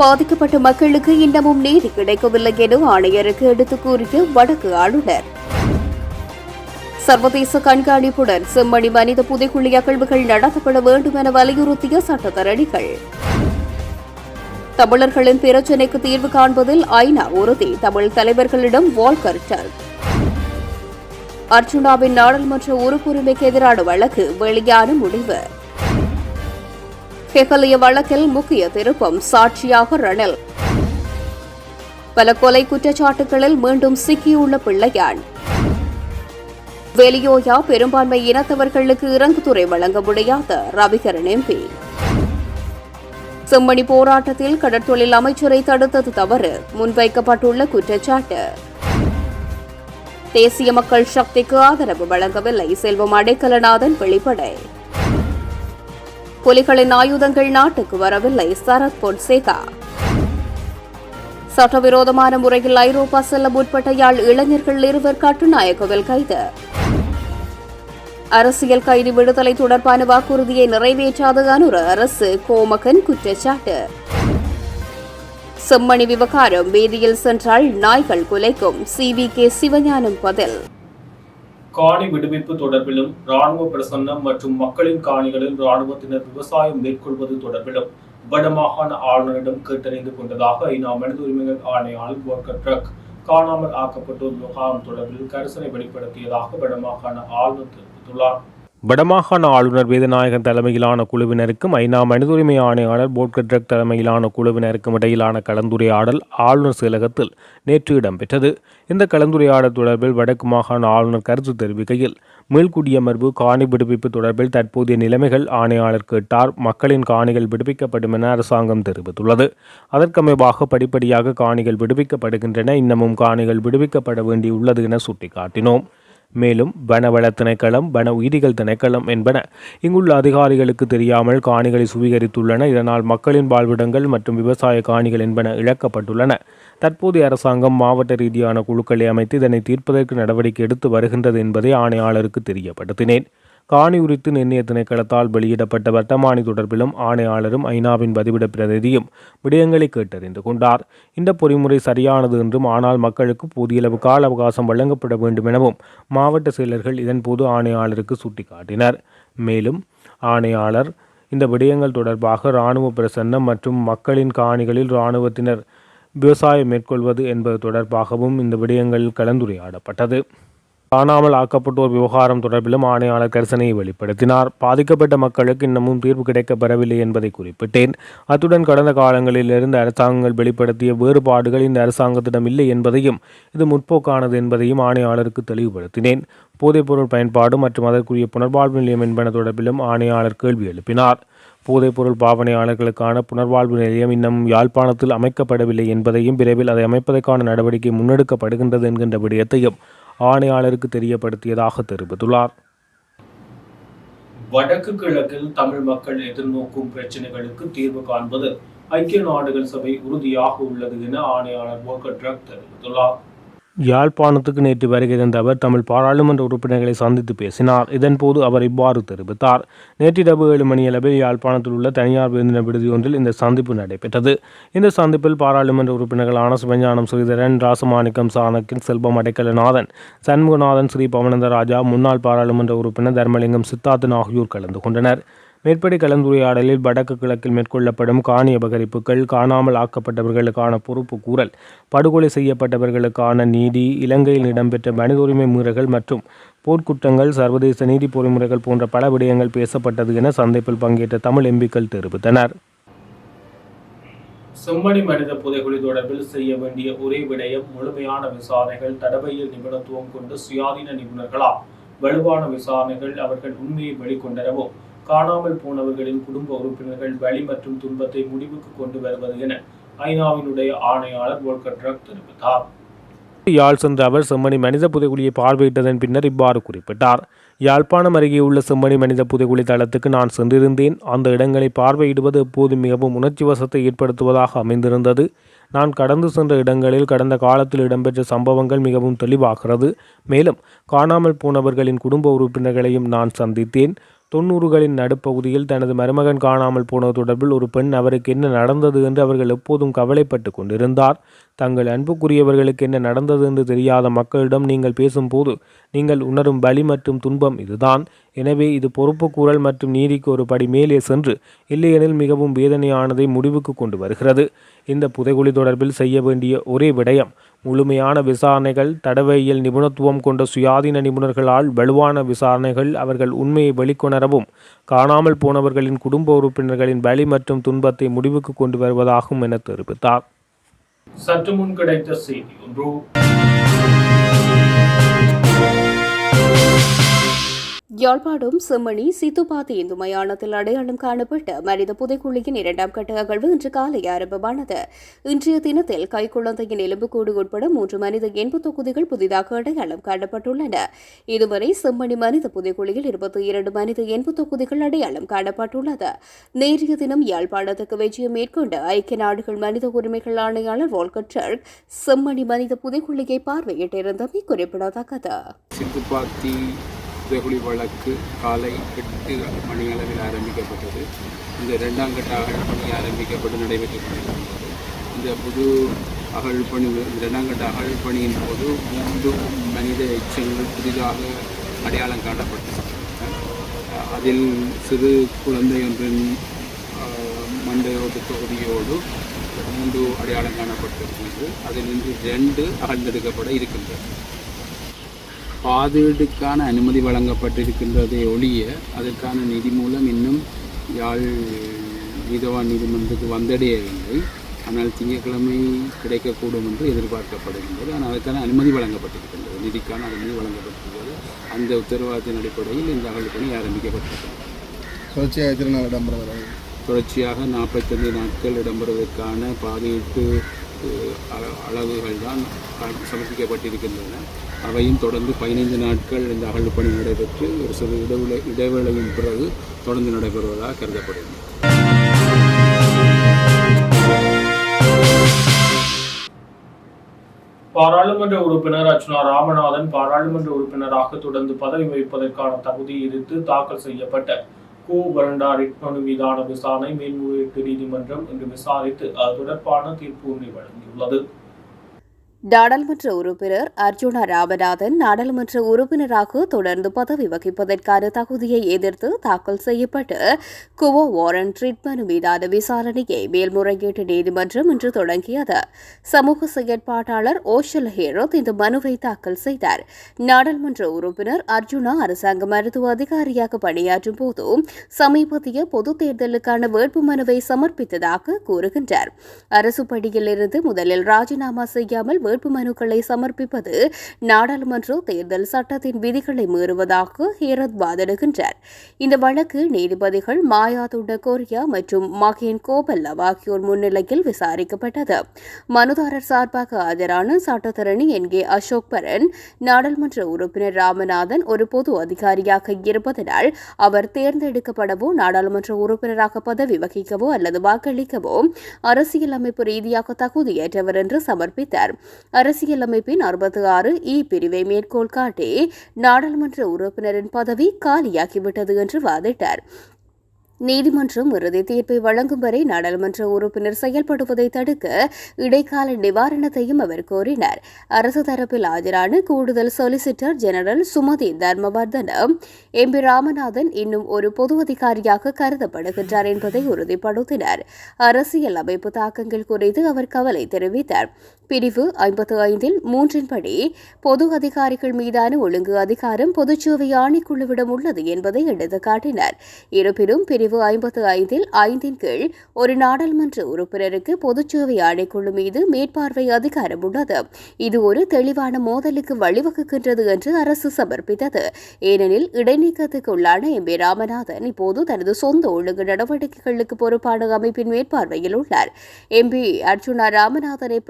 பாதிக்கப்பட்ட மக்களுக்கு இன்னமும் நீதி கிடைக்கவில்லை என ஆணையருக்கு எடுத்து கூறிய வடக்கு ஆளுநர். சர்வதேச கண்காணிப்புடன் செம்மணி மனித புதைக்குழி அகழ்வுகள் நடத்தப்பட வேண்டும் என வலியுறுத்திய சட்டத்தரணிகள். தமிழர்களின் பிரச்சினைக்கு தீர்வு காண்பதில் ஐநா உறுதி தமிழ் தலைவர்களிடம் வால்கர் டர்க் அர்ஜுனாவின் நாடாளுமன்ற உறுப்புரிமைக்கு எதிரான வழக்கு வெளியான முடிவு. ஹெகலிய வழக்கில் முக்கிய திருப்பம் சாட்சியாக ரணில். பல கொலை குற்றச்சாட்டுகளில் மீண்டும் சிக்கியுள்ள பிள்ளையான். வெளியோயா பெரும்பான்மை இனத்தவர்களுக்கு இறங்குதுறை வழங்க முடியாத ரவிகரன் எம்பி. செம்மணி போராட்டத்தில் கடற்தொழில் அமைச்சரை தடுத்தது தவறு முன்வைக்கப்பட்டுள்ள குற்றச்சாட்டு. தேசிய மக்கள் சக்திக்கு ஆதரவு வழங்கவில்லை செல்வம் அடைக்கலநாதன் வெளிப்படை. புலிகளின் ஆயுதங்கள் நாட்டுக்கு வரவில்லை சரத் பொன்சேகா. சட்டவிரோதமான முறையில் ஐரோப்பா செல்ல முற்பட்ட யாழ் இளைஞர்கள் இருவர் கட்டுநாயக்கவில் கைது. அரசியல் கைதி விடுதலை தொடர்பான வாக்குறுதியை நிறைவேற்றாத அனுர அரசு கோமகன் குற்றச்சாட்டு. செம்மணி விவகாரம் வீதியில் சென்றால் நாய்கள் குலைக்கும். சிவி கே சிவஞானம் பதில். காணி விடுவிப்பு தொடர்பிலும் ராணுவ பிரசன்னம் மற்றும் மக்களின் காணிகளில் ராணுவத்தினர் விவசாயம் மேற்கொள்வது தொடர்பிலும் வடமாகாண ஆளுநரிடம் கேட்டறிந்து கொண்டதாக ஐநா மனித உரிமைகள் ஆணையாளர் போர்கர் ட்ரக் காணாமல் ஆக்கப்பட்டோர் விவகாரம் தொடர்பில் கரிசனை வெளிப்படுத்தியதாக வடமாகாண ஆளுநர் தெரிவித்துள்ளார். வடமாகாண ஆளுநர் வேதநாயகன் தலைமையிலான குழுவினருக்கும் ஐநா மனித உரிமை ஆணையாளர் போட்கட்ரக் தலைமையிலான குழுவினருக்கும் இடையிலான கலந்துரையாடல் ஆளுநர் செயலகத்தில் நேற்று இடம்பெற்றது. இந்த கலந்துரையாடல் தொடர்பில் வடக்கு மாகாண ஆளுநர் கருத்து தெரிவிக்கையில் மீள்குடியமர்வு காணி விடுவிப்பு தொடர்பில் தற்போதைய நிலைமைகள் ஆணையாளர் கேட்டார். மக்களின் காணிகள் விடுவிக்கப்படும் என அரசாங்கம் தெரிவித்துள்ளது. அதற்கமைவாக படிப்படியாக காணிகள் விடுவிக்கப்படுகின்றன. இன்னமும் காணிகள் விடுவிக்கப்பட வேண்டியுள்ளது என சுட்டிக்காட்டினோம். மேலும் வனவள திணைக்களம் வன உயிரிகள் திணைக்களம் என்பன இங்குள்ள அதிகாரிகளுக்கு தெரியாமல் காணிகளை சுவீகரித்துள்ளன. இதனால் மக்களின் வாழ்விடங்கள் மற்றும் விவசாய காணிகள் என்பன இழக்கப்பட்டுள்ளன. தற்போதைய அரசாங்கம் மாவட்ட ரீதியான குழுக்களை அமைத்து இதனை தீர்ப்பதற்கு நடவடிக்கை எடுத்து வருகின்றது என்பதை ஆணையாளருக்கு தெரியப்படுத்தினேன். காணி உரித்து நிர்ணய திணைக்களத்தால் வெளியிடப்பட்ட வர்த்தமானி தொடர்பிலும் ஆணையாளரும் ஐநாவின் பதிவிட பிரதிநிதியும் விடயங்களை கேட்டறிந்து கொண்டார். இந்த பொறிமுறை சரியானது என்றும் ஆனால் மக்களுக்கு போதியளவு கால அவகாசம் வழங்கப்பட வேண்டும் எனவும் மாவட்ட செயலர்கள் இதன்போது ஆணையாளருக்கு சுட்டிக்காட்டினர். மேலும் ஆணையாளர் இந்த விடயங்கள் தொடர்பாக இராணுவ பிரசன்னம் மற்றும் மக்களின் காணிகளில் இராணுவத்தினர் விவசாயம் மேற்கொள்வது என்பது தொடர்பாகவும் இந்த விடயங்கள் கலந்துரையாடப்பட்டது. காணாமல் ஆக்கப்பட்டோர் விவகாரம் தொடர்பிலும் ஆணையாளர் கரிசனையை வெளிப்படுத்தினார். பாதிக்கப்பட்ட மக்களுக்கு இன்னமும் தீர்வு கிடைக்கப்பெறவில்லை என்பதை குறிப்பிட்டேன். அத்துடன் கடந்த காலங்களில் இருந்து அரசாங்கங்கள் வெளிப்படுத்திய வேறுபாடுகள் இந்த அரசாங்கத்திடம் இல்லை என்பதையும் இது முற்போக்கானது என்பதையும் ஆணையாளருக்கு தெளிவுபடுத்தினேன். போதைப்பொருள் பயன்பாடு மற்றும் அதற்குரிய புனர்வாழ்வு நிலையம் என்பன தொடர்பிலும் ஆணையாளர் கேள்வி எழுப்பினார். போதைப்பொருள் பாவனையாளர்களுக்கான புனர்வாழ்வு நிலையம் இன்னும் யாழ்ப்பாணத்தில் அமைக்கப்படவில்லை என்பதையும் விரைவில் அதை அமைப்பதற்கான நடவடிக்கை முன்னெடுக்கப்படுகின்றது என்கின்ற விடயத்தையும் ஆணையாளருக்கு தெரியப்படுத்தியதாக தெரிவித்துள்ளார். வடக்கு கிழக்கில் தமிழ் மக்கள் எதிர்நோக்கும் பிரச்சனைகளுக்கு தீர்வு காண்பது ஐக்கிய நாடுகள் சபை உறுதியாக உள்ளது என ஆணையாளர் போர்கர் ட்ரக் தெரிவித்துள்ளார். யாழ்ப்பாணத்துக்கு நேற்று வருகை தந்த அவர் தமிழ் பாராளுமன்ற உறுப்பினர்களை சந்தித்து பேசினார். இதன்போது அவர் இவ்வாறு தெரிவித்தார். நேற்றிரவு ஏழு மணியளவில் யாழ்ப்பாணத்தில் உள்ள தனியார் விருந்தினர் விடுதி ஒன்றில் இந்த சந்திப்பு நடைபெற்றது. இந்த சந்திப்பில் பாராளுமன்ற உறுப்பினர்களான சிவஞானம் ஸ்ரீதரன் ராசமாணிக்கம் சாணக்கின் செல்வம் அடைக்கலநாதன் சண்முகநாதன் ஸ்ரீ பவனந்த ராஜா முன்னாள் பாராளுமன்ற உறுப்பினர் தர்மலிங்கம் சித்தார்த்தன் ஆகியோர் கலந்து கொண்டனர். மேற்படி கலந்துரையாடலில் வடக்கு கிழக்கில் மேற்கொள்ளப்படும் காணி அபகரிப்புகள் காணாமல் ஆக்கப்பட்டவர்களுக்கான பொறுப்பு கூறல் படுகொலை செய்யப்பட்டவர்களுக்கான நீதி இலங்கையில் இடம்பெற்ற மனித உரிமை மீறல்கள் மற்றும் போர்க்குற்றங்கள் சர்வதேச நீதி பொறிமுறைகள் போன்ற பல விடயங்கள் பேசப்பட்டது என சந்திப்பில் பங்கேற்ற தமிழ் எம்பிக்கள் தெரிவித்தனர். செம்மணி மனித புதைகுழி தொடர்பில் செய்ய வேண்டிய ஒரே விடயம் முழுமையான விசாரணைகள் தடவையில் நிபுணத்துவம் கொண்டு சுயாதீன நிபுணர்களால் வலுவான விசாரணைகள் அவர்கள் உண்மையை வெளிக்கொண்டனவோ காணாமல் போனவர்களின் குடும்ப உறுப்பினர்கள் வலி மற்றும் துன்பத்தை முடிவுக்கு கொண்டு வருவது என ஐநாவினுடைய ஆணையாளர் வோல்கர் ட்ரக் தெரிவித்தார். யாழ் சென்ற அவர் செம்மணி மனித புதைகுழியை பார்வையிட்டதன் பின்னர் இவ்வாறு குறிப்பிட்டார். யாழ்ப்பாணம் அருகே உள்ள செம்மணி மனித புதைகுழி தளத்துக்கு நான் சென்றிருந்தேன். அந்த இடங்களை பார்வையிடுவது எப்போதும் மிகவும் உணர்ச்சி வசத்தை ஏற்படுத்துவதாக அமைந்திருந்தது. நான் கடந்து சென்ற இடங்களில் கடந்த காலத்தில் இடம்பெற்ற சம்பவங்கள் மிகவும் தெளிவாகிறது. மேலும் காணாமல் போனவர்களின் குடும்ப உறுப்பினர்களையும் நான் சந்தித்தேன். தொன்னூறுகளின் நடுப்பகுதியில் தனது மருமகன் காணாமல் போனது தொடர்பில் ஒரு பெண் அவருக்கு என்ன நடந்தது என்று அவர்கள் எப்போதும் கவலைப்பட்டு கொண்டிருந்தார். தங்கள் அன்புக்குரியவர்களுக்கு என்ன நடந்தது என்று தெரியாத மக்களிடம் நீங்கள் பேசும்போது நீங்கள் உணரும் வலி மற்றும் துன்பம் இதுதான். எனவே இது பொறுப்புக்கூறல் மற்றும் நீதிக்கு ஒரு படி மேலே சென்று இல்லையெனில் மிகவும் வேதனையானதை முடிவுக்கு கொண்டு வருகிறது. இந்த புதைகுழி தொடர்பில் செய்ய வேண்டிய ஒரே விடயம் முழுமையான விசாரணைகள் தடவையில் நிபுணத்துவம் கொண்ட சுயாதீன நிபுணர்களால் வலுவான விசாரணைகள் அவர்கள் உண்மையை வெளிக்கொணரவும் காணாமல் போனவர்களின் குடும்ப உறுப்பினர்களின் பலி மற்றும் துன்பத்தை முடிவுக்கு கொண்டு வருவதாகும் என தெரிவித்தார். சற்று முன் கிடைத்த செய்தி ஒன்று. யாழ்ப்பாணம் செம்மணி சித்துப்பாத்தி இந்து மயானத்தில் அடையாளம் காணப்பட்ட மனித புதைக்குழியின் இரண்டாம் கட்ட அகழ்வு இன்று காலை ஆரம்பமானது. இன்றைய தினத்தில் கைக்குழந்தையின் எலும்புக்கூடு உட்பட மூன்று மனித எண்பு தொகுதிகள் புதிதாக அடையாளம் காணப்பட்டுள்ளன. இதுவரை செம்மணி மனித புதைக்குழியில் இருபத்தி இரண்டு மனித எண்பு தொகுதிகள் அடையாளம் காணப்பட்டுள்ளது. நேற்றைய தினம் யாழ்ப்பாணத்துக்கு விஜயம் மேற்கொண்ட ஐக்கிய நாடுகள் மனித உரிமைகள் ஆணையாளர் வால்கர் செம்மணி மனித புதைக்குழியை பார்வையிட்டிருந்தமை குறிப்பிடத்தக்கது. வெகுளி வழக்கு காலை எட்டு மணி அளவில் ஆரம்பிக்கப்பட்டது. இந்த இரண்டாம் கட்ட அகழ் பணி ஆரம்பிக்கப்பட்டு நடைபெற்றுக் கொண்டிருந்தது இந்த புது அகழ் பணி இரண்டாம் கட்ட அகழ் பணியின் போது மூன்று மனித எச்சங்கள் புதிதாக அடையாளம் காணப்பட்டது அதில் சிறு குழந்தை ஒன்றின் மண்டையோடு தொகுதியோடு மூன்று அடையாளம் காணப்பட்டிருக்கிறது. அதில் இன்று ரெண்டு அகழ்ந்தெடுக்கப்பட இருக்கின்றது பாதீடுக்கான அனுமதி வழங்கப்பட்டிருக்கின்றதை ஒழிய அதற்கான நிதி மூலம் இன்னும் யாழ் நீதவான் நீதிமன்றத்துக்கு வந்தடையவில்லை. ஆனால் திங்கட்கிழமை கிடைக்கக்கூடும் என்று எதிர்பார்க்கப்படுகின்றது. ஆனால் அதற்கான அனுமதி வழங்கப்பட்டிருக்கின்றது. நிதிக்கான அனுமதி வழங்கப்பட்டிருக்கிறது அந்த உத்தரவாதத்தின் அடிப்படையில் இந்த அகழ் பணி ஆரம்பிக்கப்பட்டிருக்கிறது. தொடர்ச்சியாக எத்தனை நாள் இடம்பெறுகிறது தொடர்ச்சியாக நாற்பத்தைந்து நாட்கள் இடம்பெறுவதற்கான பாதையீட்டு அளவுகள் தான் சமர்ப்பிக்கப்பட்டிருக்கின்றன. அவையும் தொடர்ந்து பதினைந்து நாட்கள் இந்த அகழ்வு பணி நடைபெற்று ஒரு சிறு இடைவெளி இடைவேளையின் பிறகு தொடர்ந்து நடைபெறுவதாக கருதப்படுகிறது. பாராளுமன்ற உறுப்பினர் அர்ச்சனா ராமநாதன் பாராளுமன்ற உறுப்பினராக தொடர்ந்து பதவி வகிப்பதற்கான தகுதி எதிர்த்து தாக்கல் செய்யப்பட்ட கோ பரண்டாரின் மனு மீதான விசாரணை மேல்முறையீட்டு நீதிமன்றம் இன்று விசாரித்து அது தொடர்பான தீர்ப்பு ஒன்றை வழங்கியுள்ளது. நாடாளுமன்ற உறுப்பினர் அர்ஜுனா ராமநாதன் நாடாளுமன்ற உறுப்பினராக தொடர்ந்து பதவி வகிப்பதற்கான தகுதியை எதிர்த்து தாக்கல் செய்யப்பட்டு குவோ வாரன் ட்ரீட்மெண்ட் மீதான விசாரணையை மேல்முறையீட்டு நீதிமன்றம் இன்று தொடங்கியது. சமூக செயற்பாட்டாளர் ஓஷல் ஹேரோத் இந்த மனுவை தாக்கல் செய்தார். நாடாளுமன்ற உறுப்பினர் அர்ஜுனா அரசாங்க மருத்துவ அதிகாரியாக பணியாற்றும் போது சமீபத்திய பொதுத் தேர்தலுக்கான வேட்பு மனுவை சமர்ப்பித்ததாக கூறுகின்றார். அரசு பணியிலிருந்து முதலில் ராஜினாமா செய்யாமல் வேட்புமனுக்களை சமர்ப்பிப்பது நாடாளுமன்ற தேர்தல் சட்டத்தின் விதிகளை மீறுவதாக ஹேரத் வாதிடுகின்றார். இந்த வழக்கு நீதிபதிகள் மாயா துண்ட கோரியா மற்றும் மகேன் கோபல்லவ் ஆகியோர் முன்னிலையில் விசாரிக்கப்பட்டது. மனுதாரர் சார்பாக ஆஜரான சட்டத்தரணி என். கே. அசோக் பரன் நாடாளுமன்ற உறுப்பினர் ராமநாதன் ஒரு பொது அதிகாரியாக இருப்பதனால் அவர் தேர்ந்தெடுக்கப்படவோ நாடாளுமன்ற உறுப்பினராக பதவி வகிக்கவோ அல்லது வாக்களிக்கவோ அரசியலமைப்பு ரீதியாக தகுதியற்றவர் என்று சமர்ப்பித்தார். அரசியலமைப்பின் அறுபத்தி ஆறு இ பிரிவை மேற்கோள் காட்டி நாடாளுமன்ற உறுப்பினரின் பதவி காலியாகிவிட்டது என்று வாதிட்டார். நீதிமன்றம் இறுதி தீர்ப்பை வழங்கும் வரை நாடாளுமன்ற உறுப்பினர் செயல்படுவதை தடுக்க இடைக்கால நிவாரணத்தையும் அவர் கோரினார். அரசு தரப்பில் ஆஜரான கூடுதல் solicitor general Sumathi Dharmawardhanam M P Ramanathan இன்னும் ஒரு பொது அதிகாரியாக கருதப்படுகின்றார் என்பதை உறுதிப்படுத்தினார். அரசியல் அமைப்பு தாக்கங்கள் குறித்து அவர் கவலை தெரிவித்தார். பிரிவு ஐம்பத்து ஐந்தில் மூன்றின்படி பொது அதிகாரிகள் மீதான ஒழுங்கு அதிகாரம் பொதுச்சேவை ஆணைக்குழுவிடம் உள்ளது என்பதை எடுத்து காட்டினர் இருப்பினும் பிரிவு ஐம்பத்து ஐந்தில் ஐந்தின் கீழ் ஒரு நாடாளுமன்ற உறுப்பினருக்கு பொதுச்சேவை ஆணைக்குழு மீது மேற்பார்வை அதிகாரம் உள்ளது. இது ஒரு தெளிவான மோதலுக்கு வழிவகுக்கின்றது என்று அரசு சமர்ப்பித்தது. ஏனெனில் இடைநீக்கத்துக்குள்ளான எம். பி ராமநாதன் இப்போது தனது சொந்த ஒழுங்கு நடவடிக்கைகளுக்கு பொறுப்பான அமைப்பின் மேற்பார்வையில் உள்ளார். எம்பி அர்ஜுனா ராமநாதனை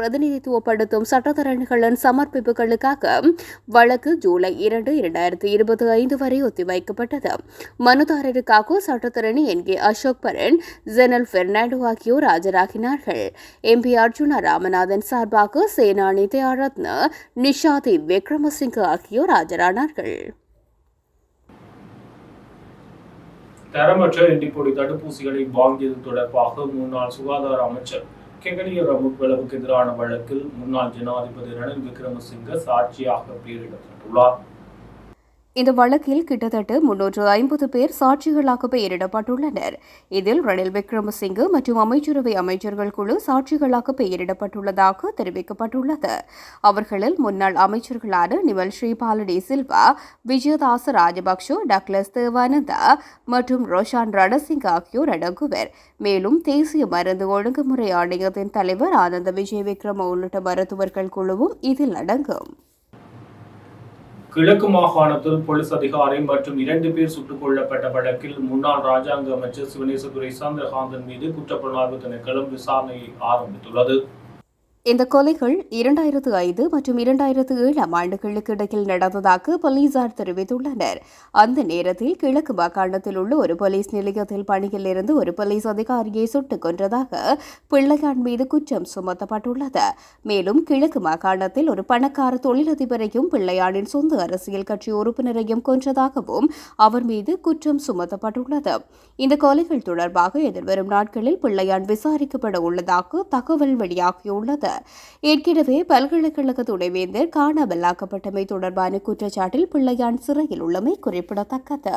பிரதிநிதித்துவப்படுத்தும் சட்டத்தரணிகளின் சமர்ப்பிப்புகளுக்காக வழக்கு ஜூலை இரண்டு இரண்டாயிரத்தி இருபத்தி ஐந்து வரை ஒத்திவைக்கப்பட்டது. மனுதாரருக்காக சட்டத்தரணி என். கே. அசோக் பரன் ஜெனல் பெர்னாண்டோ ஆகியோர் ஆஜராகினார்கள். எம்பி அர்ஜுனா ராமநாதன் சார்பாக சேனானி தயாரத்ன நிஷாதி விக்ரமசிங்க ஆகியோர் ஆஜரானார்கள். தரமற்ற எண்டிப்பொடி தடுப்பூசிகளை வாங்கியது தொடர்பாக முன்னாள் சுகாதார அமைச்சர் கெகலிய ரமுக்வலவுக்கு எதிரான வழக்கில் முன்னாள் ஜனாதிபதி ரணில் விக்ரமசிங்க சாட்சியாக பெயரிடப்பட்டுள்ளார் இந்த வழக்கில் கிட்டத்தட்ட முன்னூற்று ஐம்பது பேர் சாட்சிகளாக பெயரிடப்பட்டுள்ளனர். இதில் ரணில் விக்ரமசிங்கு மற்றும் அமைச்சரவை அமைச்சர்கள் குழு சாட்சிகளாக பெயரிடப்பட்டுள்ளதாக தெரிவிக்கப்பட்டுள்ளது. அவர்களில் முன்னாள் அமைச்சர்களான நிமல் ஸ்ரீபாலடி சில்வா விஜயதாச ராஜபக்ஷ டக்ளஸ் தேவானந்தா மற்றும் ரோஷான் ரணசிங் ஆகியோர் அடங்குவர். மேலும் தேசிய மருந்து ஒழுங்குமுறை ஆணையத்தின் தலைவர் ஆனந்த விஜய் விக்ரம உள்ளிட்ட மருத்துவர்கள் குழுவும் இதில் அடங்கும். கிழக்கு மாகாணத்தில் போலீஸ் அதிகாரி மற்றும் இரண்டு பேர் சுட்டுக் கொல்லப்பட்ட வழக்கில் முன்னாள் ராஜாங்க அமைச்சர் சிவனேசதுரை சந்திரகாந்தன் மீது குற்றப்புலனாய்வு திணைக்களம் விசாரணையை ஆரம்பித்துள்ளது. இந்த கொலைகள் இரண்டாயிரத்து ஐந்து மற்றும் இரண்டாயிரத்து ஏழாம் ஆண்டுகளுக்கு இடையில் நடந்ததாக போலீசார் தெரிவித்துள்ளனர். அந்த நேரத்தில் கிழக்கு மாகாணத்தில் உள்ள ஒரு போலீஸ் நிலையத்தில் பணியில் இருந்து ஒரு போலீஸ் அதிகாரியை சுட்டுக் கொன்றதாக பிள்ளையான் மீது குற்றம் சுமத்தப்பட்டுள்ளது. மேலும் கிழக்கு மாகாணத்தில் ஒரு பணக்கார தொழிலதிபரையும் பிள்ளையானின் சொந்த அரசியல் கட்சி உறுப்பினரையும் கொன்றதாகவும் அவர் மீது குற்றம் சுமத்தப்பட்டுள்ளது. இந்த கொலைகள் தொடர்பாக எதிர்வரும் நாட்களில் பிள்ளையான் விசாரிக்கப்பட உள்ளதாக தகவல் வெளியாகியுள்ளது. ஏற்கனவே பல்கலைக்கழக துணைவேந்தர் காணாமலாக்கப்பட்டமை தொடர்பான குற்றச்சாட்டில் பிள்ளையான் சிறையில் உள்ளமை குறிப்பிடத்தக்கது.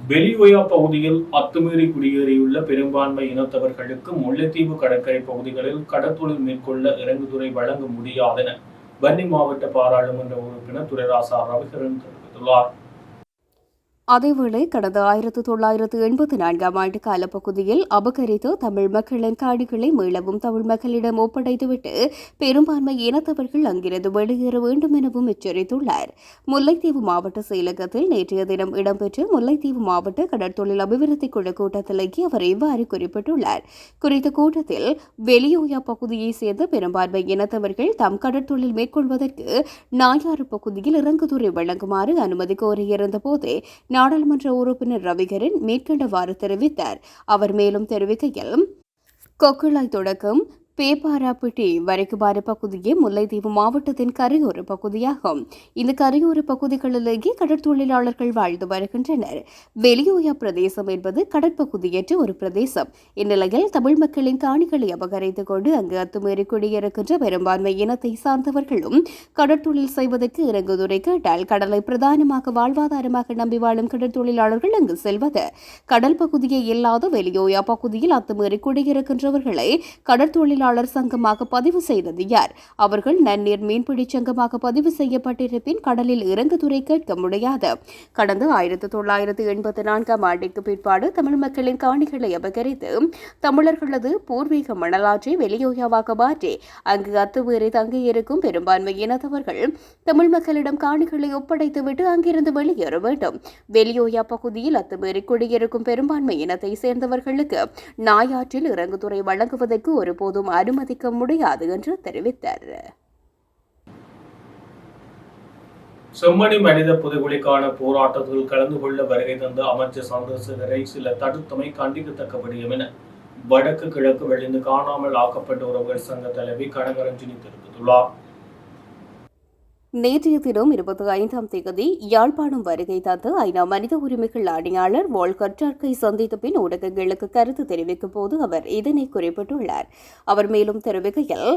வெளியுயா பகுதியில் அத்துமீறி குடியேறியுள்ள பெரும்பான்மை இனத்தவர்களுக்கு முல்லைத்தீவு கடற்கரை பகுதிகளில் கடத்தொழில் மேற்கொள்ள இறங்குதுறை வழங்க முடியாதென வன்னி மாவட்ட பாராளுமன்ற உறுப்பினர் துரைராசா ரவிகரன் தெரிவித்துள்ளார். அதேவேளை கடந்த ஆயிரத்து தொள்ளாயிரத்து எண்பத்தி நான்காம் ஆண்டு காலப்பகுதியில் அபகரித்து தமிழ் மக்களின் காடுகளை மீளவும் தமிழ் மக்களிடம் ஒப்படைத்துவிட்டு பெரும்பான்மை இனத்தவர்கள் அங்கிருந்து வெளியேற வேண்டும் எனவும் எச்சரித்துள்ளார். முல்லைத்தீவு மாவட்ட செயலகத்தில் நேற்றைய தினம் இடம்பெற்ற முல்லைத்தீவு மாவட்ட கடற்தொழில் அபிவிருத்தி குழு கூட்டத்திலேயே அவர் இவ்வாறு குறிப்பிட்டுள்ளார். குறித்த கூட்டத்தில் வெளியோயா பகுதியைச் சேர்ந்த பெரும்பான்மை இனத்தவர்கள் தம் கடற்தொழில் மேற்கொள்வதற்கு நாயாறு பகுதியில் இறங்குதுறை வழங்குமாறு அனுமதி கோரியிருந்த போதே நாடாளுமன்ற உறுப்பினர் ரவிகரன் மேற்கண்டவாறு தெரிவித்தார். அவர் மேலும் தெரிவிக்கையில் கொக்குழாய் தொடக்கம் பேப்பாராப்பட்டி வரைக்குபாறு பகுதியே முல்லைத்தீவு மாவட்டத்தின் கரையோர பகுதியாகும். இந்த கரையோர பகுதிகளிலேயே கடற்தொழிலாளர்கள் வாழ்ந்து வருகின்றனர். வெளியோயா பிரதேசம் என்பது கடற்பகுதியற்ற ஒரு பிரதேசம். இந்நிலையில் தமிழ் மக்களின் காணிகளை அபகரித்துக் கொண்டு அங்கு அத்துமீறி குடியிருக்கின்ற பெரும்பான்மை இனத்தை சார்ந்தவர்களும் கடற்தொழில் செய்வதற்கு இறங்குதுரை கேட்டால் கடலை பிரதானமாக வாழ்வாதாரமாக நம்பி வாழும் கடற்தொழிலாளர்கள் அங்கு செல்வது. கடல் பகுதியே இல்லாத வெளியோயா பகுதியில் அத்துமீறி குடியிருக்கின்றவர்களை கடற்தொழிலாளர் சங்கமாக பதிவு செய்தது யார்? அவர்கள் நன்னீர் மீன்பிடி சங்கமாக பதிவு செய்யப்பட்டிருப்பின் கடலில் இறங்குதுறை கேட்க முடியாது. கடந்த ஆயிரத்தி தொள்ளாயிரத்து எண்பத்தி நான்காம் ஆண்டுக்கு பிற்பாடு தமிழ் மக்களின் காணிகளை அபகரித்து தமிழர்களது பூர்வீக மணலாற்றை வெளியோயாவாக மாற்றி அங்கு அத்துமீறி தங்கியிருக்கும் பெரும்பான்மை இனத்தவர்கள் தமிழ் மக்களிடம் காணிகளை ஒப்படைத்துவிட்டு அங்கிருந்து வெளியேற வேண்டும். வெளியோயா பகுதியில் அத்துமீறி குடியிருக்கும் பெரும்பான்மை இனத்தை சேர்ந்தவர்களுக்கு நாயாற்றில் இறங்குதுறை வழங்குவதற்கு ஒருபோதும் அனுமதிக்க முடியாது என்று தெரிவித்தார். செம்மணி மனித புதைகுலிக்கான போராட்டத்தில் கலந்து கொள்ள வருகை தந்த அமைச்சர் சந்திரசேகரை சில தடுத்தமை கண்டிக்கத்தக்க விடயம் என வடக்கு கிழக்கு வெளிந்து காணாமல் ஆக்கப்பட்ட உறவுகள் சங்க தலைவி கனகரஞ்சினி தெரிவித்துள்ளார். நேற்றைய தினம் இருபத்தி ஐந்தாம் தேதி யாழ்ப்பாணம் வருகை தந்து ஐநா மனித உரிமைகள் ஆணையாளர் வால்கர் டர்க்கை சந்தித்த பின் ஊடகங்களுக்கு கருத்து தெரிவிக்கும் போது அவர் இதனை குறிப்பிட்டுள்ளார். அவர் மேலும் தெரிவிக்கையில்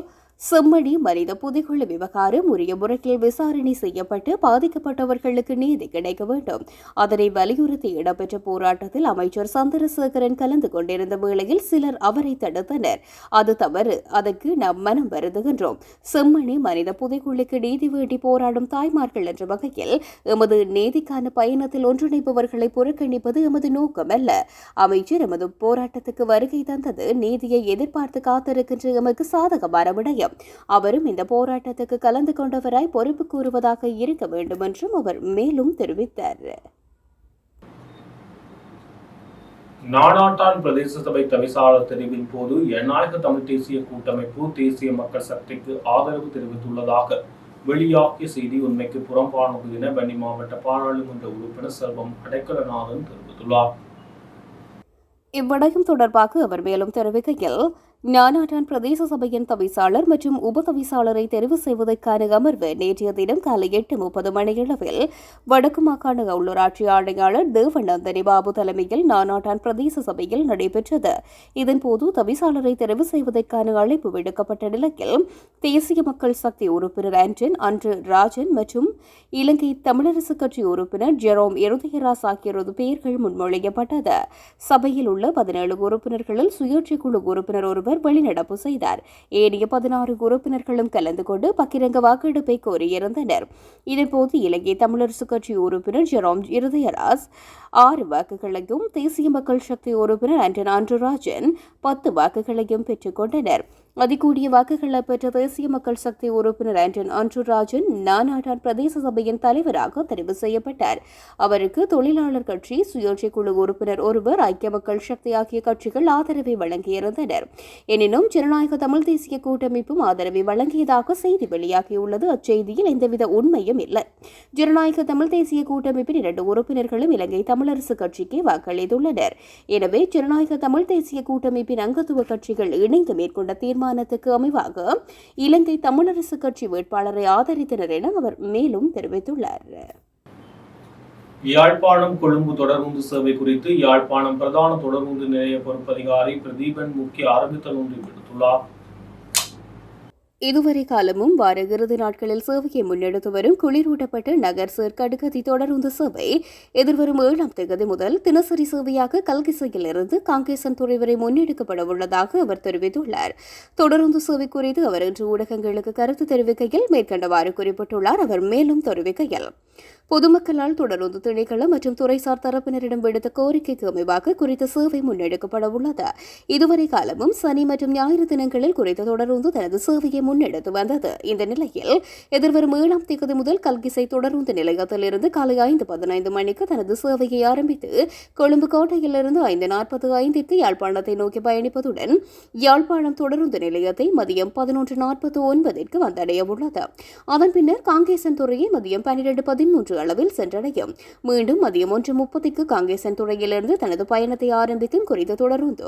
செம்மணி மனித புதைகுழு விவகாரம் உரிய முறையில் விசாரணை செய்யப்பட்டு பாதிக்கப்பட்டவர்களுக்கு நீதி கிடைக்க வேண்டும். அதனை வலியுறுத்தி இடம்பெற்ற போராட்டத்தில் அமைச்சர் சந்திரசேகரன் கலந்து கொண்டிருந்த வேளையில் சிலர் அவரை தடுத்தனர். அது தவறு. அதற்கு நாம் மனம் வருதுகின்றோம் செம்மணி மனித புதைகுழுக்கு நீதி வேண்டி போராடும் தாய்மார்கள் என்ற வகையில் எமது நீதிக்கான பயணத்தில் ஒன்றிணைப்பவர்களை புறக்கணிப்பது எமது நோக்கமல்ல. அமைச்சர் எமது போராட்டத்துக்கு வருகை தந்தது நீதியை எதிர்பார்த்து காத்திருக்கின்ற எமக்கு சாதகமான விடயம். அவரும் இந்த போராட்டத்துக்கு கலந்து கொண்டவராய் பொறுப்பு கூறுவதாக இருக்க வேண்டும் என்றும் அவர் மேலும் தெரிவித்தார். நாடாட்டான் பிரதேச சபை தவிசாளர் தெரிவின் போது ஜனநாயக தமிழ் தேசிய கூட்டமைப்பு தேசிய மக்கள் சக்திக்கு ஆதரவு தெரிவித்துள்ளதாக வெளியாகிய செய்தி உண்மைக்கு புறம்பானது என வன்னி மாவட்ட பாராளுமன்ற உறுப்பினர் செல்வம் அடைக்கலநாதன் தெரிவித்துள்ளார். இவ்விடயம் தொடர்பாக அவர் மேலும் தெரிவிக்கையில் ஞானாட்டான் பிரதேச சபையின் தவிசாளர் மற்றும் உப தவிசாளரை தெரிவு செய்வதற்கான அமர்வு நேற்றைய தினம் காலை எட்டு முப்பது மணியளவில் வடக்கு மாகாண உள்ளூராட்சி ஆணையாளர் தேவநந்தனி பாபு தலைமையில் நானாட்டான் பிரதேச சபையில் நடைபெற்றது. இதன்போது தவிசாளரை தெரிவு செய்வதற்கான அழைப்பு விடுக்கப்பட்ட நிலையில் தேசிய மக்கள் சக்தி உறுப்பினர் ஆண்டன் அன்று ராஜன் மற்றும் இலங்கை தமிழரசு கட்சி உறுப்பினர் ஜெரோம் இருதயராஸ் ஆகியோரது பெயர்கள் முன்மொழியப்பட்டது. சபையில் உள்ள பதினேழு உறுப்பினர்களில் சுயேட்சை குழு உறுப்பினர் ஒருவர் வெளிநடப்பு செய்தார். ஏனைய பதினாறு உறுப்பினர்களும் கலந்து கொண்டு பகிரங்க வாக்கெடுப்பை கோரியிருந்தனர் இதன்போது இலங்கை தமிழரசு கட்சி உறுப்பினர் ஜெரோம் இருதயராஸ் ஆறு வாக்குகளையும் தேசிய மக்கள் சக்தி உறுப்பினர் அண்டன் ஆண்டராஜன் பத்து வாக்குகளையும் பெற்றுக் கொண்டனர். அதிகூடிய வாக்குகளை பெற்ற தேசிய மக்கள் சக்தி உறுப்பினர் ஆண்டன் அன்றுராஜன் நானாட்டான் பிரதேச சபையின் தலைவராக தெரிவு செய்யப்பட்டார். அவருக்கு தொழிலாளர் கட்சி சுயேட்சை குழு உறுப்பினர் ஒருவர் ஐக்கிய மக்கள் சக்தி ஆகிய கட்சிகள் ஆதரவை வழங்கியிருந்தனர். எனினும் ஜனநாயக தமிழ் தேசிய கூட்டமைப்பும் ஆதரவை வழங்கியதாக செய்தி வெளியாகியுள்ளது. அச்செய்தியில் எந்தவித உண்மையும் இல்லை. ஜனநாயக தமிழ் தேசிய கூட்டமைப்பின் இரண்டு உறுப்பினர்களும் இலங்கை தமிழரசு கட்சிக்கு வாக்களித்துள்ளனர். எனவே ஜனநாயக தமிழ் தேசிய கூட்டமைப்பின் அங்கத்துவ கட்சிகள் இணைந்து மேற்கொண்ட தீர்மானம் தீர்மானத்துக்கு அமைவாக இலங்கை தமிழரசு கட்சி வேட்பாளரை ஆதரித்தனர் என அவர் மேலும் தெரிவித்துள்ளார். யாழ்ப்பாணம் கொழும்பு தொடர்ந்து சேவை குறித்து யாழ்ப்பாணம் பிரதான தொடர்ந்து நிலைய பொறுப்பதிகாரி பிரதீபன் முக்கிய அறிவித்தல் ஒன்றை விடுத்துள்ளார். இதுவரை காலமும் வார இறுதி நாட்களில் சேவையை முன்னெடுத்து வரும் குளிரூட்டப்பட்ட நகர் சேர் கடுகதி தொடருந்து சேவை எதிர்வரும் ஏழாம் தேதி முதல் தினசரி சேவையாக கல்கிசையிலிருந்து காங்கேசன் துறை வரை முன்னெடுக்கப்பட உள்ளதாக அவர் தெரிவித்துள்ளார். தொடருந்து சேவை குறித்து அவர் இன்று ஊடகங்களுக்கு கருத்து தெரிவிக்கையில் மேற்கண்டவாறு குறிப்பிட்டுள்ளார். அவர் மேலும் தெரிவிக்கையில் பொதுமக்களால் தொடருந்து திணைக்களம் மற்றும் துறைசார் தரப்பினரிடம் விடுத்த கோரிக்கைக்கு அமைவாக குறித்த சேவை முன்னெடுக்கப்பட உள்ளது. இதுவரை காலமும் சனி மற்றும் ஞாயிறு தினங்களில் குறித்த தொடருந்து தனது சேவையை முன்னெடுத்து வந்தது. இந்த நிலையில் எதிர்வரும் ஏழாம் தேதி முதல் கல்கிசை தொடருந்து நிலையத்திலிருந்து காலை ஐந்து பதினைந்து மணிக்கு தனது சேவையை ஆரம்பித்து கொழும்பு கோட்டையிலிருந்து ஐந்து நாற்பது ஐந்திற்கு யாழ்ப்பாணத்தை நோக்கி பயணிப்பதுடன் யாழ்ப்பாணம் தொடருந்து நிலையத்தை மதியம் பதினொன்று நாற்பத்தி ஒன்பதிற்கு வந்தடைய உள்ளது. அதன் பின்னர் காங்கேசன் துறையை மதியம் பன்னிரண்டு பதிமூன்று அளவில் சென்றடையும். மீண்டும் மதியம் ஒன்று முப்பதுக்கு காங்கேசன் துறையிலிருந்து தனது பயணத்தை ஆரம்பிக்கும் குறித்த தொடருந்து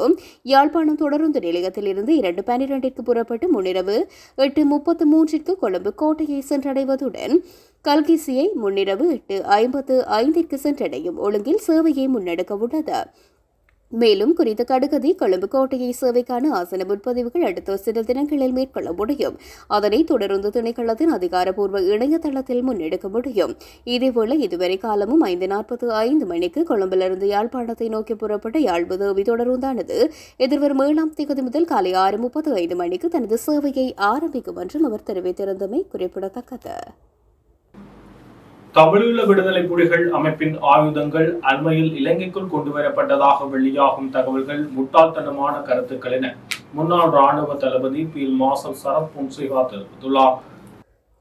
யாழ்ப்பாணம் தொடருந்து நிலையத்திலிருந்து இரண்டு பன்னிரண்டிற்கு புறப்பட்டு முன்னிரவு எட்டு முப்பத்து மூன்றிற்கு கொழும்பு கோட்டையை சென்றடைவதுடன் கல்கிசியை முன்னிரவு எட்டு ஐம்பத்து ஐந்திற்கு சென்றடையும். ஒழுங்கில் சேவையை முன்னெடுக்க உள்ளது. மேலும் குறித்த கடுகதி கொழும்பு கோட்டையை சேவைக்கான ஆசன முன்பதிவுகள் அடுத்த சில தினங்களில் மேற்கொள்ள முடியும். அதனை தொடர்ந்து திணைக்களத்தின் அதிகாரப்பூர்வ இணையதளத்தில் முன்னெடுக்க முடியும். இதேபோல இதுவரை காலமும் ஐந்து நாற்பத்தி ஐந்து மணிக்கு கொழும்பிலிருந்து யாழ்ப்பாணத்தை நோக்கி புறப்பட்ட யாழ்புதேவி தொடருந்தானது. எதிர்வரும் ஏழாம் தேதி முதல் காலை ஆறு முப்பத்தி ஐந்து மணிக்கு தனது சேவையை ஆரம்பிக்கும் என்றும் அவர் தெரிவித்திருந்தமை குறிப்பிடத்தக்கது. தமிழீழ விடுதலை புலிகள் அமைப்பின் ஆயுதங்கள் அண்மையில் இலங்கைக்குள் கொண்டுவரப்பட்டதாக வெளியாகும் தகவல்கள் முட்டாள்தனமான கருத்துக்கள் என முன்னாள் ராணுவ தளபதி பீல் மாசல் சரத் பொன்சேகா தெரிவித்துள்ளார்.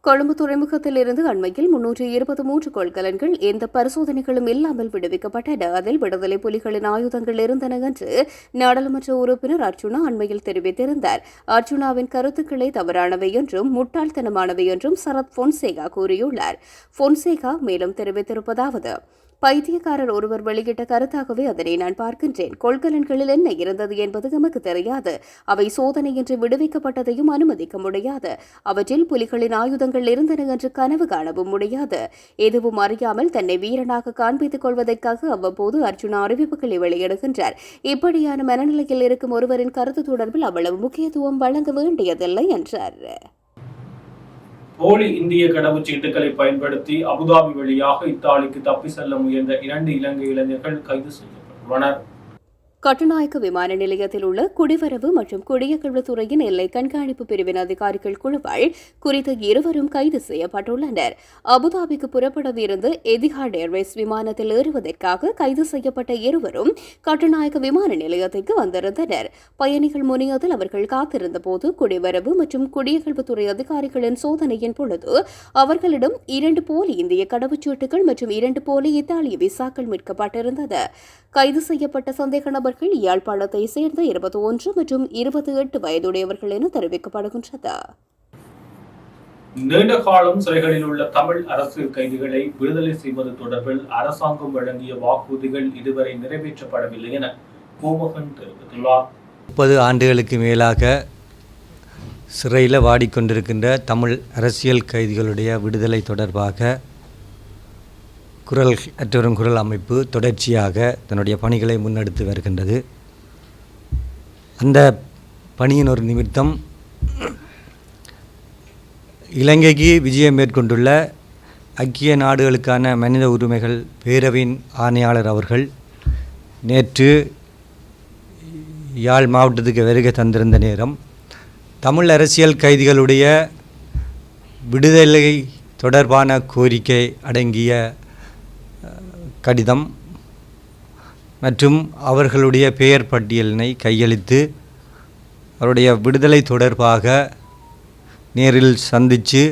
கொழும்பு துறைமுகத்திலிருந்து அண்மையில் முன்னூற்றி இருபத்தி மூன்று கொள்கலன்கள் எந்த பரிசோதனைகளும் இல்லாமல் விடுவிக்கப்பட்டன அதில் விடுதலை புலிகளின் ஆயுதங்கள் இருந்தன என்று நாடாளுமன்ற உறுப்பினர் அர்ஜுனா அண்மையில் தெரிவித்திருந்தார். அர்ச்சுனாவின் கருத்துக்களே தவறானவை என்றும் முட்டாள்தனமானவை என்றும் சரத் பொன்சேகா கூறியுள்ளார். பொன்சேகா மேலும் தெரிவித்திருப்பதாவது பைத்தியக்காரர் ஒருவர் வெளியிட்ட கருத்தாகவே அதனை நான் பார்க்கின்றேன். கொள்கலன்களில் என்ன இருந்தது என்பது நமக்கு தெரியாது. அவை சோதனையின்றி விடுவிக்கப்பட்டதையும் அனுமதிக்க முடியாது. அவற்றில் புலிகளின் ஆயுதங்கள் இருந்தன என்று கனவு காணவும் முடியாது. எதுவும் அறியாமல் தன்னை வீரனாக காண்பித்துக் கொள்வதற்காக அவ்வப்போது அர்ஜுனா அறிவிப்புகளை வெளியிடுகின்றார். இப்படியான மனநிலையில் இருக்கும் ஒருவரின் கருத்து தொடர்பில் அவ்வளவு முக்கியத்துவம் வழங்க வேண்டியதில்லை என்றார். போலி இந்திய கடவுச்சீட்டுகளை பயன்படுத்தி அபுதாபி வழியாக இத்தாலிக்கு தப்பி செல்ல முயன்ற இரண்டு இலங்கை இளைஞர்கள் கைது செய்யப்பட்டுள்ளனர். கட்டுநாயக்க விமான நிலையத்தில் உள்ள குடிவரவு மற்றும் குடியகழ்வுத்துறையின் எல்லை கண்காணிப்பு பிரிவின் அதிகாரிகள் குழுவால் குறித்த இருவரும் கைது செய்யப்பட்டுள்ளனர். அபுதாபிக்கு புறப்படவிருந்து எதிஹாட் ஏர்வேஸ் விமானத்தில் ஏறுவதற்காக கைது செய்யப்பட்ட இருவரும் கட்டுநாயக்க விமான நிலையத்திற்கு வந்திருந்தனர். பயணிகள் முனையத்தில் அவர்கள் காத்திருந்த போது குடிவரவு மற்றும் குடியகழ்வுத்துறை அதிகாரிகளின் சோதனையின் பொழுது அவர்களிடம் இரண்டு போலி இந்திய கடவுச்சீட்டுகள் மற்றும் இரண்டு போலி இத்தாலிய விசாக்கள் மீட்கப்பட்டிருந்தது. கைது செய்யப்பட்ட சந்தேக நபர் நபர்கள் யாழ்ப்பாணத்தை சேர்ந்த இருபத்தி ஒன்று மற்றும் இருபத்தி எட்டு வயதுடையவர்கள் என தெரிவிக்கப்படுகின்றது. நீண்ட காலம் சிறைகளில் உள்ள தமிழ் அரசியல் கைதிகளை விடுதலை செய்வது தொடர்பில் அரசாங்கம் வழங்கிய வாக்குறுதிகள் இதுவரை நிறைவேற்றப்படவில்லை என கோமகன் தெரிவித்துள்ளார். முப்பது ஆண்டுகளுக்கு மேலாக சிறையில் வாடிக்கொண்டிருக்கின்ற தமிழ் அரசியல் கைதிகளுடைய விடுதலை தொடர்பாக குரல் அற்றவரும் குரல் அமைப்பு தொடர்ச்சியாக தன்னுடைய பணிகளை முன்னெடுத்து வருகின்றது. அந்த பணியின் ஒரு நிமித்தம் இலங்கைக்கு விஜயம் மேற்கொண்டுள்ள ஐக்கிய நாடுகளுக்கான மனித உரிமைகள் பேரவையின் ஆணையாளர் அவர்கள் நேற்று யாழ் மாவட்டத்துக்கு வருகை தந்திருந்த நேரம் தமிழ் அரசியல் கைதிகளுடைய விடுதலை தொடர்பான கோரிக்கை அடங்கிய கடிதம் மற்றும் அவர்களுடைய பெயர் பட்டியலினை கையளித்து அவருடைய விடுதலை தொடர்பாக நேரில் சந்தித்து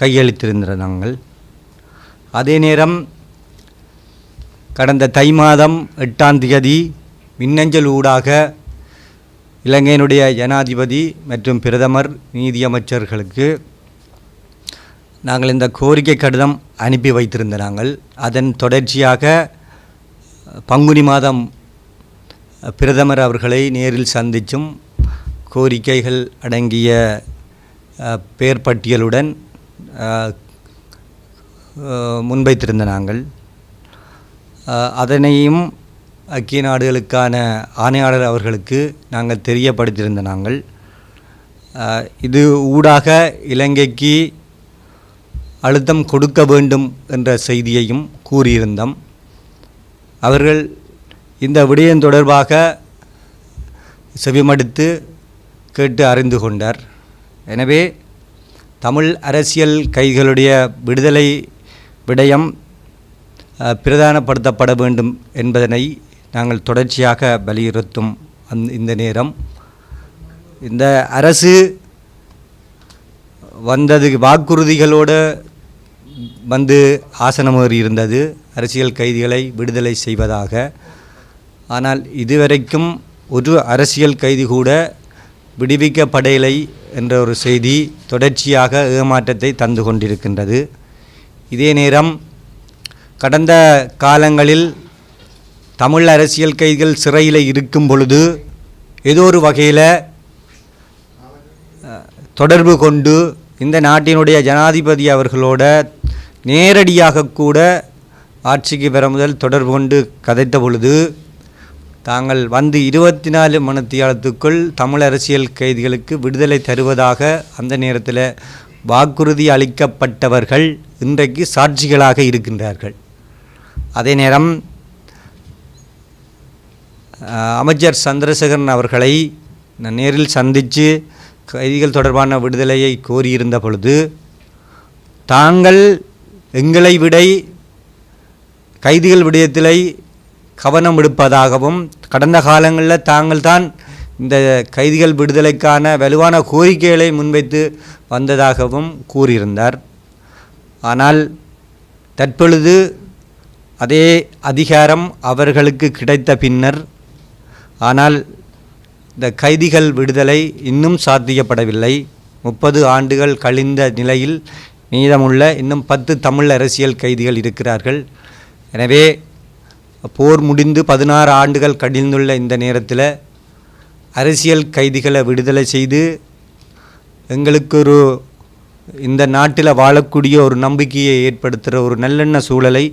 கையளித்திருந்த நாங்கள். அதே நேரம் கடந்த தை மாதம் எட்டாம் தேதி மின்னஞ்சல் ஊடாக இலங்கையினுடைய ஜனாதிபதி மற்றும் பிரதமர் நீதியமைச்சர்களுக்கு நாங்கள் இந்த கோரிக்கை கடிதம் அனுப்பி வைத்திருந்த நாங்கள். அதன் தொடர்ச்சியாக பங்குனி மாதம் பிரதமர் அவர்களை நேரில் சந்தித்தும் கோரிக்கைகள் அடங்கிய பேர் பெயர் பட்டியலுடன் முன்வைத்திருந்த நாங்கள். அதனையும் ஐக்கிய நாடுகளுக்கான ஆணையாளர் அவர்களுக்கு நாங்கள் தெரியப்படுத்தியிருந்த நாங்கள். இது ஊடாக இலங்கைக்கு அழுத்தம் கொடுக்க வேண்டும் என்ற செய்தியையும் கூறியிருந்தோம். அவர்கள் இந்த விடயம் தொடர்பாக செவிமடுத்து கேட்டு அறிந்து கொண்டார். எனவே தமிழ் அரசியல் கைகளுடைய விடுதலை விடயம் பிரதானப்படுத்தப்பட வேண்டும் என்பதனை நாங்கள் தொடர்ச்சியாக வலியுறுத்தும் அந் இந்த நேரம். இந்த அரசு வந்தது வாக்குறுதிகளோடு வந்து ஆசனமேறி இருந்தது. அரசியல் கைதிகளை விடுதலை செய்வதாக. ஆனால் இதுவரைக்கும் ஒரு அரசியல் கைதி கூட விடுவிக்கப்படையலை என்ற ஒரு செய்தி தொடர்ச்சியாக ஏமாற்றத்தை தந்து கொண்டிருக்கின்றது. இதே நேரம் கடந்த காலங்களில் தமிழ் அரசியல் கைதிகள் சிறையில் இருக்கும் பொழுது ஏதோ ஒரு வகையில் தொடர்பு கொண்டு இந்த நாட்டினுடைய ஜனாதிபதி அவர்களோட நேரடியாக கூட ஆட்சிக்கு பெற முதல் தொடர்பு கொண்டு கதைத்த பொழுது தாங்கள் வந்து இருபத்தி நாலு மணித்தியாலத்துக்குள் தமிழ் அரசியல் கைதிகளுக்கு விடுதலை தருவதாக அந்த நேரத்தில் வாக்குறுதி அளிக்கப்பட்டவர்கள் இன்றைக்கு சாட்சிகளாக இருக்கின்றார்கள். அதே நேரம் அமைச்சர் சந்திரசேகரன் அவர்களை நான் நேரில் சந்தித்து கைதிகள் தொடர்பான விடுதலையை கோரியிருந்த பொழுது தாங்கள் எங்களை விட கைதிகள் விடயத்திலே கவனம் எடுப்பதாகவும் கடந்த காலங்களில் தாங்கள் தான் இந்த கைதிகள் விடுதலைக்கான வலுவான கோரிக்கைகளை முன்வைத்து வந்ததாகவும் கூறியிருந்தார். ஆனால் தற்பொழுது அதே அதிகாரம் அவர்களுக்கு கிடைத்த பின்னர் ஆனால் இந்த கைதிகள் விடுதலை இன்னும் சாத்தியப்படவில்லை. முப்பது ஆண்டுகள் கழிந்த நிலையில் மீதமுள்ள இன்னும் பத்து தமிழ் அரசியல் கைதிகள் இருக்கிறார்கள். எனவே போர் முடிந்து பதினாறு ஆண்டுகள் கடிந்துள்ள இந்த நேரத்தில் அரசியல் கைதிகளை விடுதலை செய்து எங்களுக்கு ஒரு இந்த நாட்டில் வாழக்கூடிய ஒரு நம்பிக்கையை ஏற்படுத்துகிற ஒரு நல்லெண்ண சூழலை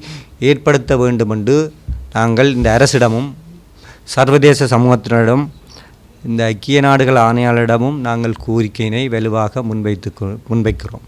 ஏற்படுத்த வேண்டும் என்று நாங்கள் இந்த அரசிடமும் சர்வதேச சமூகத்தினரிடம் இந்த ஐக்கிய நாடுகள் ஆணையாளரிடமும் நாங்கள் கோரிக்கையினை வலுவாக முன்வைத்து முன்வைக்கிறோம்.